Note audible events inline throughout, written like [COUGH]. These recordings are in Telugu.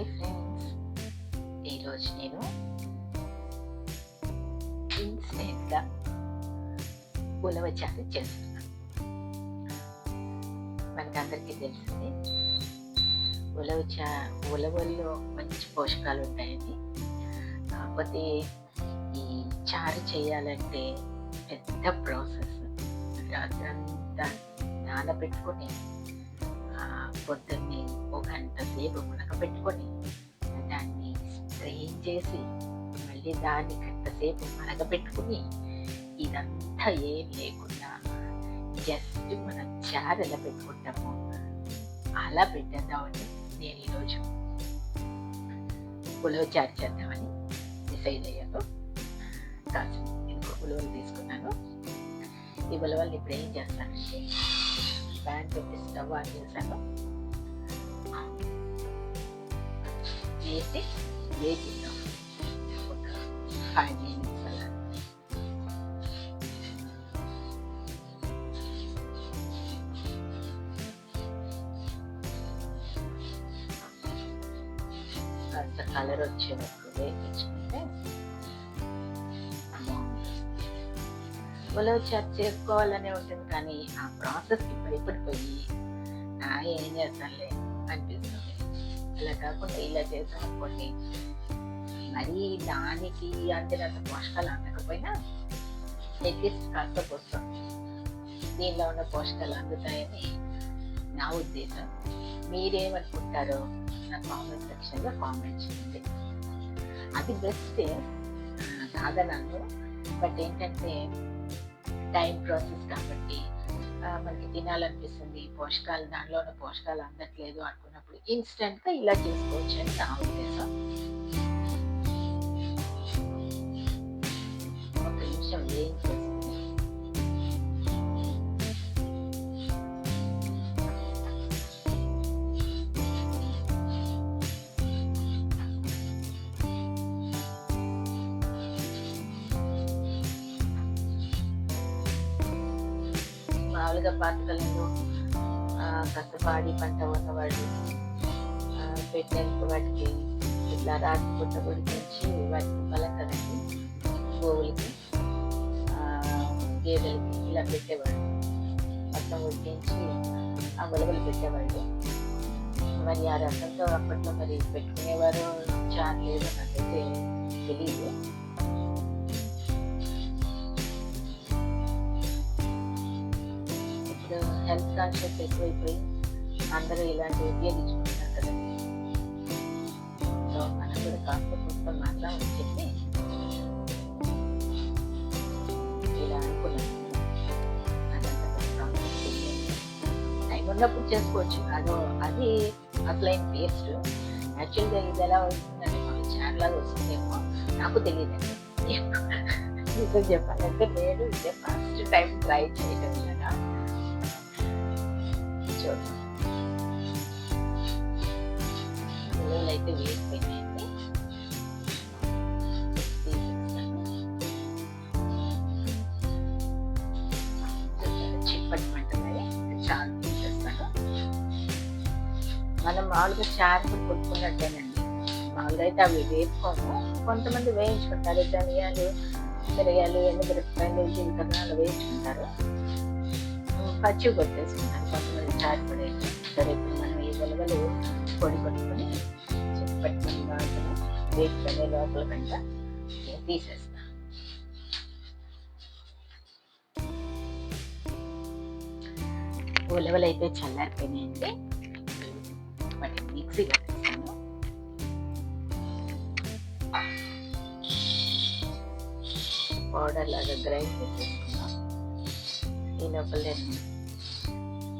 హాయ్ ఫ్రెండ్స్ ఈరోజు నేను ఇన్స్టెంట్గా ఉలవచారు చేస్తున్నాను మనకందరికీ తెలిసింది ఉలవ చా ఉలవల్లో మంచి పోషకాలు ఉంటాయని కాకపోతే ఈ చారు చేయాలంటే పెద్ద ప్రాసెస్ రాత్రంతా నానబెట్టుకొని పొద్దున్నే ఒక గంట సేపు ఉడకబెట్టుకొని దాన్ని స్ట్రెయిన్ చేసి మళ్ళీ దాన్ని గంట సేపు మరగబెట్టుకుని ఇదంతా ఏం లేకుండా జస్ట్ మనం చారు ఎలా పెట్టుకుంటాము. అలా పెట్టేద్దామని నేను ఈరోజు ఉలవ చారు చేద్దామని డిసైడ్ అయ్యాను. కాదు ఇంకో ఉలవలు తీసుకున్నాను. ఈ ఉలవల్ని ఇప్పుడు ఏం చేస్తానంటే ప్యాన్ పెట్టి స్టవ్ ఆన్ చేశాను. వేసి వేగిద్దాం ఒక ఫైవ్ మినిట్స్ అలా కలర్ వచ్చేటప్పుడు వేయించుకుంటే ఉలవ చేసుకోవాలనే ఉంటుంది కానీ ఆ ప్రాసెస్కి భయపడిపోయి ఏం చేస్తానులే అనిపిస్తుంది. అలా కాకుండా ఇలా చేసాం అనుకోండి మరీ దానికి అందినంత పోషకాలు అందకపోయినా అట్లీస్ట్ కాస్త కోసం దీనిలో ఉన్న పోషకాలు అందుతాయని నా ఉద్దేశం. మీరేమనుకుంటారో నా కామెంట్ సెక్షన్లో కామెంట్ చేయండి. అది బెస్ట్ కాదనను బట్ ఏంటంటే టైం ప్రాసెస్ కాబట్టి మనకి తినాలనిపిస్తుంది పోషకాలు దానిలో ఉన్న పోషకాలు అందట్లేదు అనుకున్నప్పుడు ఇన్స్టెంట్గా ఇలా చేసుకోవచ్చు అని నా ఉద్దేశం. ఒక నిమిషం ఏం చేసుకుని మామూలుగా పాతకాలంలో ఆ, పంట ఉన్నవాడు ఆ, పెట్టేందుకు వాటికి ఇట్లా రాతి పుట్ట గురించి వాటికి బలం గోవులకి గేదెలకి ఇలా పెట్టేవాడు మొత్తం ఉడికించి ఆ గొలగలు పెట్టేవాళ్ళు. మరి ఆ రకంతో అప్పట్లో మరి పెట్టుకునేవారు చాలా లేదు నాకైతే తెలియదు హెల్త్ కాన్షియస్ ఎక్కువైపోయి అందరూ ఇలాంటివి ఉపయోగించుకుంటున్నారు కదా. సో మనం కూడా కాస్త కొంత మాత్రం అని చెప్పి ఇలా అనుకున్నాను టైం ఉన్నప్పుడు చేసుకోవచ్చు. అదో అది అసలైన టేస్ట్ యాక్చువల్గా ఇది ఎలా వస్తుందంటే మనం చార్లాగా వస్తుందేమో నాకు తెలియదు [LAUGHS] నిజం చెప్పాలంటే నేను ఇదే ఫస్ట్ టైం ట్రై చేయడం కదా అయితే వేసిపోయినాయండి చిప్పటి చారు తీసేస్తాను. మనం మామూలుగా చారు కొట్టుకున్నట్టేనండి. మామూలుగా అయితే అవి వేసుకోము కొంతమంది వేయించుకుంటారు ధనియాలు మిరగాయలు ఎన్ని జీలకర్ర అలా వేయించుకుంటారు. పచ్చి కొట్టేసుకున్నాను కొంతమంది చారు కూడా సరే ఇప్పుడు మనం ఈ ఉలవలు పొడి కొట్టుకొని చిప్పట్టుకొని బాగా వేసుకునే లోపల కంట తీసేస్తాను ఉలవలు అయితే చల్లారిపోయినాయండి. వాటిని మిక్సీ కట్టేస్తాను పౌడర్ లాగా గ్రైండ్ చేసేసుకున్నాం ఈ లోపల నేను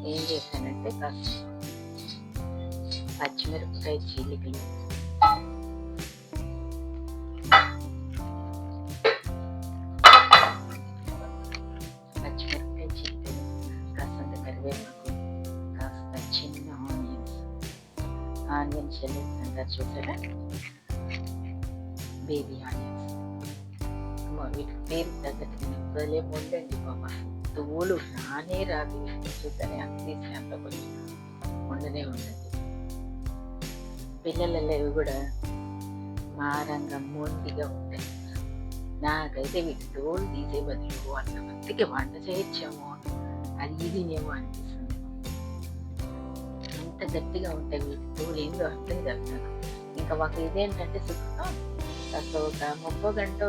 ఏం చేశానంటే కాస్త పచ్చిమిరపకాయ చీలికలు పచ్చిమిరపకాయ చీలికలు కాస్తంత కరివేపాకు కాస్త చిన్న ఆనియన్స్. అంటారు చూసారా? Baby onions. వీటి పేరు తగ్గట్టు భలే ఉండండి బాబా తోలు నానే రాదు చూసానే అంత తీసినంత కొంచెం ఉండనే ఉండదు. పిల్లలలో ఇవి కూడా మారంగా మొండిగా ఉంటాయి. నాకైతే వీటి తోలు తీసే బదులు అంతమందికి వంట చేయొచ్చేమో అది ఇదినేమో అనిపిస్తుంది. అంత గట్టిగా ఉంటాయి వీటి తోలు ఏందో అర్థం కాదు నాకు. ఇంకా మాకు ఇదేంటంటే సుఖం. కాస్త ఒక ముప్పో గంట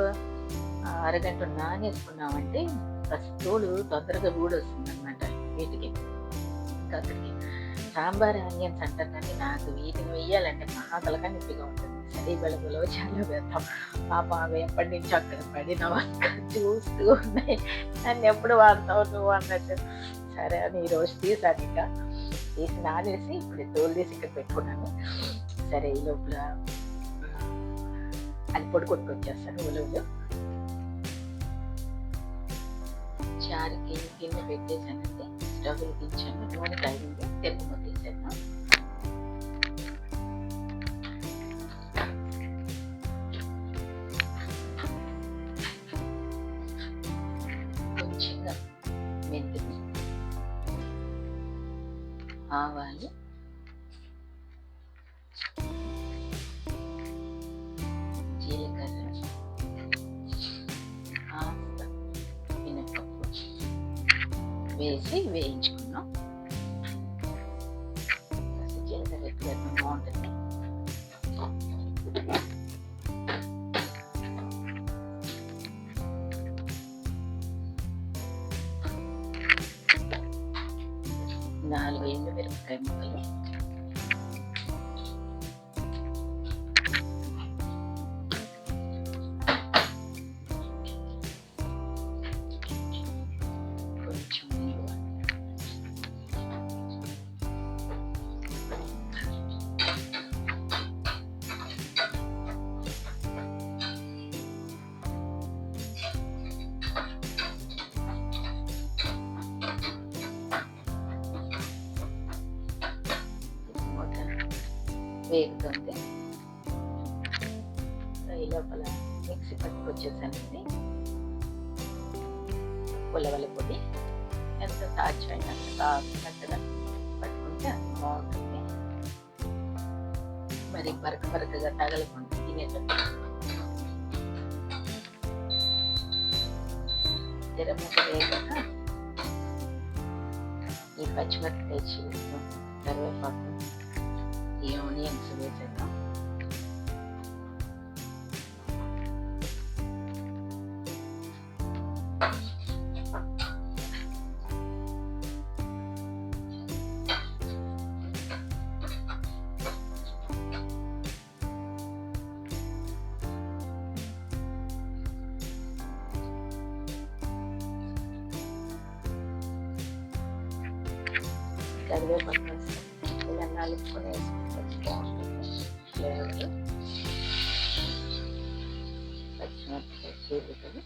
అరగంట నానేసుకున్నామంటే కాస్త తోలు తొందరగా వస్తుంది అనమాట వీటికి. ఇంకా అక్కడికి సాంబార్ ఆనియన్స్ అంటారు కానీ నాకు వీటిని వేయాలంటే మహాతలగా నొప్పిగా ఉంటుంది. సరే వెలుగులో చాలా వేద్దాం. పాప అవి ఎప్పటి నుంచి అక్కడ పడిన చూస్తూ ఉన్నాయి. నన్ను ఎప్పుడు వాడతావు నువ్వు అన్నట్టు. సరే అని ఈరోజు తీసాను ఇంకా. తీసి నానేసి ఇప్పుడు తోలు తీసి ఇక్కడ పెట్టుకున్నాను. సరే ఈ లోపల అది పొడి కొట్టుకొచ్చేస్తాను ఉలువులు చారుకి గిన్నె పెట్టేసానండి స్టవ్ వెలిగించాను నూనె కాగింది తెలుగు కొట్టేసాను కొంచెంగా మెంతులు ఆవాలు వేసి వేయించుకున్నాం జీలకర్ర ఎక్కువ బాగుంటుంది నాలుగు ఎండు మిరపకాయ ముక్కలు. వేగుతుంది ఈ లోపల మిక్సీ పట్టుకొచ్చేసానండి ఉలవల పొడి. ఎంత సాధ్యమైన అంత కాసినట్టుగా పట్టుకుంటే అంత బాగుంటుంది. మరి బరక బరకగా తగలకుండా తినేటట్టు. తెరమూత వేగాక ఈ పచ్చిమిరపకాయ చీలను కరివేపాకు వేసి ఇలా నలుపుకొని వేసుకుంటే బాగుంటుంది ఫ్లేవర్ పచ్చిమిరపకాయ చీలికలు.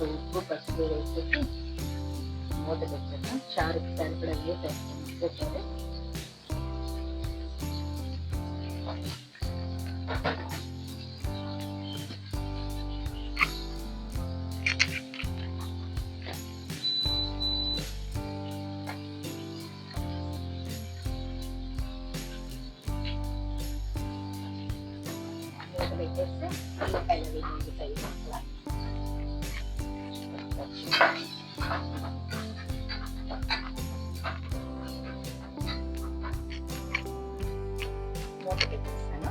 కాస్త ఉప్పు పసుపు వేసేసి మూత పెట్టాను. చారుకి సరిపడా నీళ్ళు పెట్టారు మూత పెట్టేస్తే ఉల్లిపాయలు అవి మగ్గుతాయి అలా మూత పెట్టేస్తాను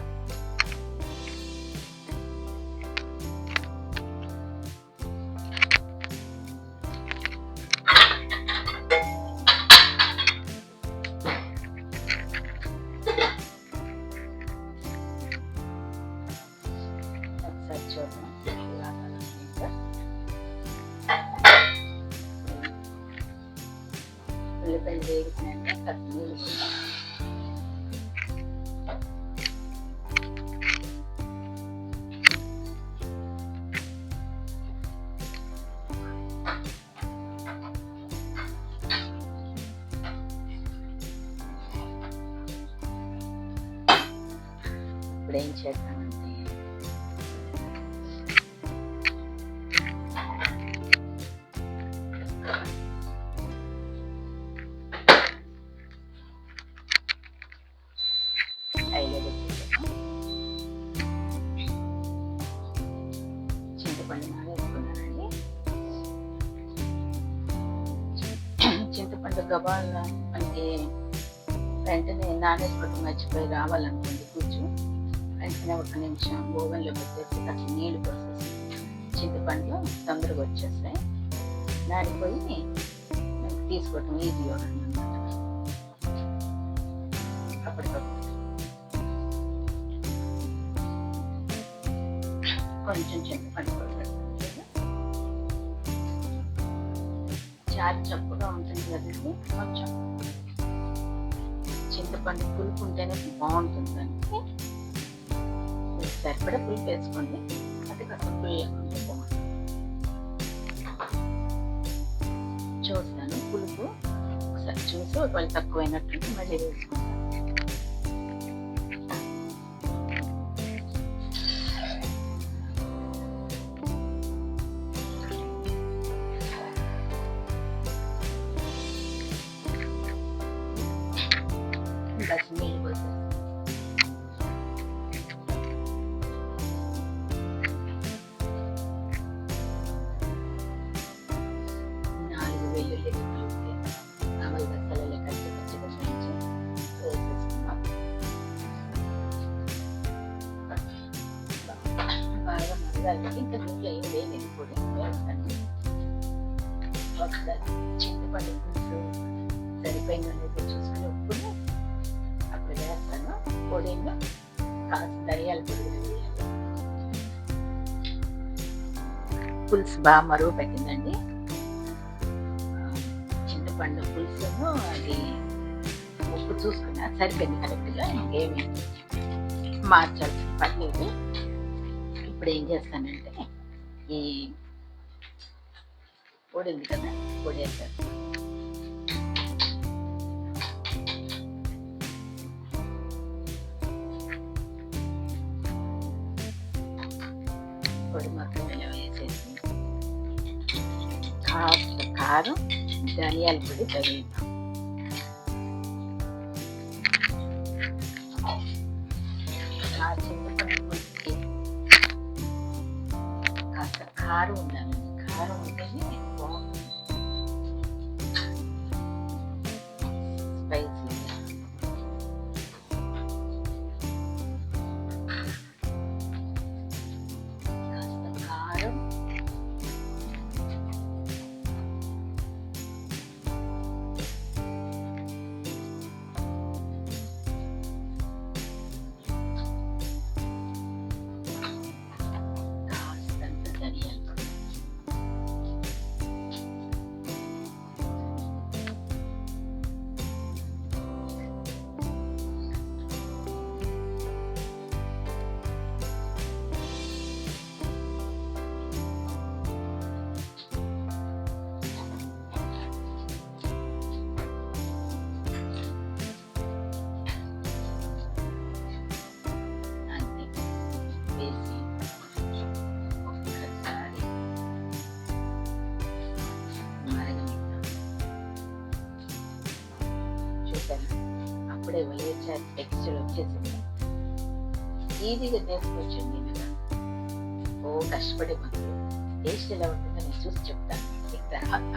ఒకసారి చూద్దాం ఇలా కలుపుకుంటే. ఉల్లిపాయలు వేగుతున్నాయంటే గబాల్ అంటే వెంటనే నానేసుకోవటం మర్చిపోయి రావాలనుకోండి కూర్చు. వెంటనే ఒక నిమిషం ఓవెన్లో పెట్టేసి అట్లా నీళ్ళు పోసేసి చింతపండు తొందరగా వచ్చేస్తాయి. నానిపోయి తీసుకోవటం ఈజీ అవుతుంది అనమాట అప్పటికప్పుడు కొంచెం చింతపండు కూడా పెడతాను చారు చప్పుగా కొంచెం చింతపండు పులుపు ఉంటేనే బాగుంటుంది దానికి సరిపడా పులుపు వేసుకోండి. అది కాస్త బాగుంటుంది. చూస్తాను పులుపు. ఒకసారి చూసి ఒకవేళ తక్కువైనట్టుంటే మళ్ళీ వేసుకుంటాను బాగా మరగాలి ఇంకా నూనె ఏం వేయలేదు పొడి ఒకసారి చింతపండు పులుసు సరిపోయిన చూసుకుని ఉప్పుని అప్పుడు వేస్తాను. పొడిలో కాస్త ధనియాల పొడి పులుసు బాగా మరుగు పెట్టిందండి. చింతపండు పులుసును అది ఉప్పు చూసుకున్నా సరిపోయింది కరెక్ట్గా. ఇంకేమి మార్చాల్సిన పని లేదు. ఇప్పుడు ఏం చేస్తానంటే ఈ పొడి ఉంది కదా పొడి వేస్తాను పొడి మొత్తం ఇలా వేసేసి కాస్త కారం ధనియాల పొడి తగిలిద్దాం. చేశాను. అప్పుడే వలేచారు టెక్స్చర్ వచ్చేసింది. ఈజీగా చేసుకోవచ్చండి మీరు ఓ కష్టపడే బదులు టేస్ట్ ఎలా ఉంటుందో నేను చూసి చెప్తాను. మీకు తర్వాత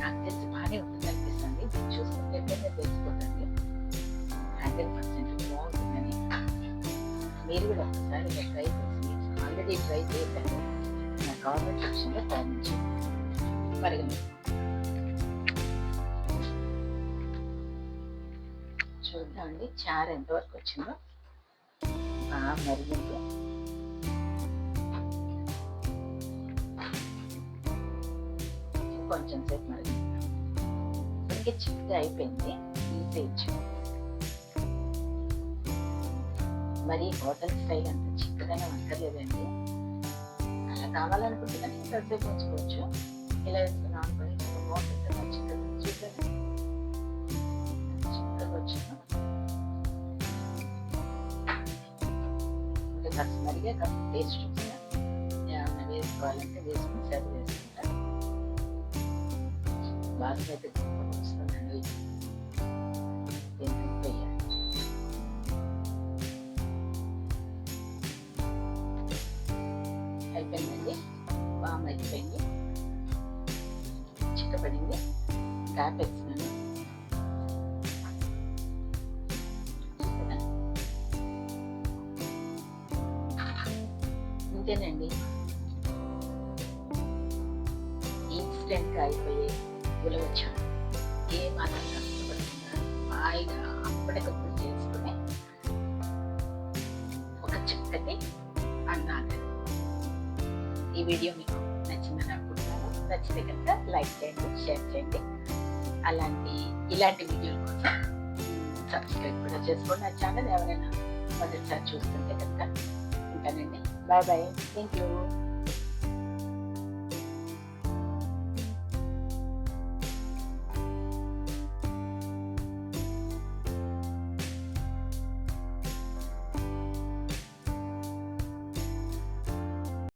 నాకు తెలిసి బాగానే ఉంటుంది అనిపిస్తుంది. నేను చూసుకుంటే తెలుసుకోకండి. హండ్రెడ్ పర్సెంట్ బాగుంటుందని. మీరు కూడా ఒకసారి ఇలా ట్రై చేసి ఆల్రెడీ ట్రై చేశాను. నా కామెంట్ సెక్షన్లో కామెంట్ చేయండి. మరిగి చూద్దామండి చారు ఎంతవరకు వచ్చిందో. బాగా మరిగింది కొంచెం సేపు మరిగిద్దాం ఇప్పటికే చిక్కగా అయిపోయింది. తీసేయచ్చు మరి హోటల్ స్టైల్ అంత చిక్కగానే వండలేదండి అలా కావాలనుకుంటే కానీ కాసేపు ఉంచుకోవచ్చు. ఇలా వేసుకున్నాం అనుకుని బాగుంటుంది చిక్కగా చూసారా చిక్కగా వచ్చింది. మరిగే కాస్త టేస్ట్ చూస్తాను ఏమన్నా వేసుకోవాలంటే వేసుకుని సర్వ్ చేసుకుంటాను బాగా అయితే వస్తుందండి దీనికి వేయాలి అయిపోయిందండి? బాగా అయిపోయింది చిక్కపడింది కాపేస్తున్నాను ఇంతేనండి ఇన్స్టెంట్గా అయిపోయే ఉలవచ్చా ఏ మాత్రం కష్టపడకుండా హాయిగా అప్పటికప్పుడు చేసుకుని ఒక చక్కటి అన్నాలు. ఈ వీడియో మీకు నచ్చిందని అనుకుంటున్నాను. నచ్చితే కనుక లైక్ చేయండి షేర్ చేయండి. అలాంటి ఇలాంటి వీడియోల కోసం సబ్స్క్రైబ్ కూడా చేసుకోండి. నా ఛానల్ ఎవరైనా మొదటిసారి చూస్తుంటే కనుక ఉంటానండి. Bye bye. Thank you.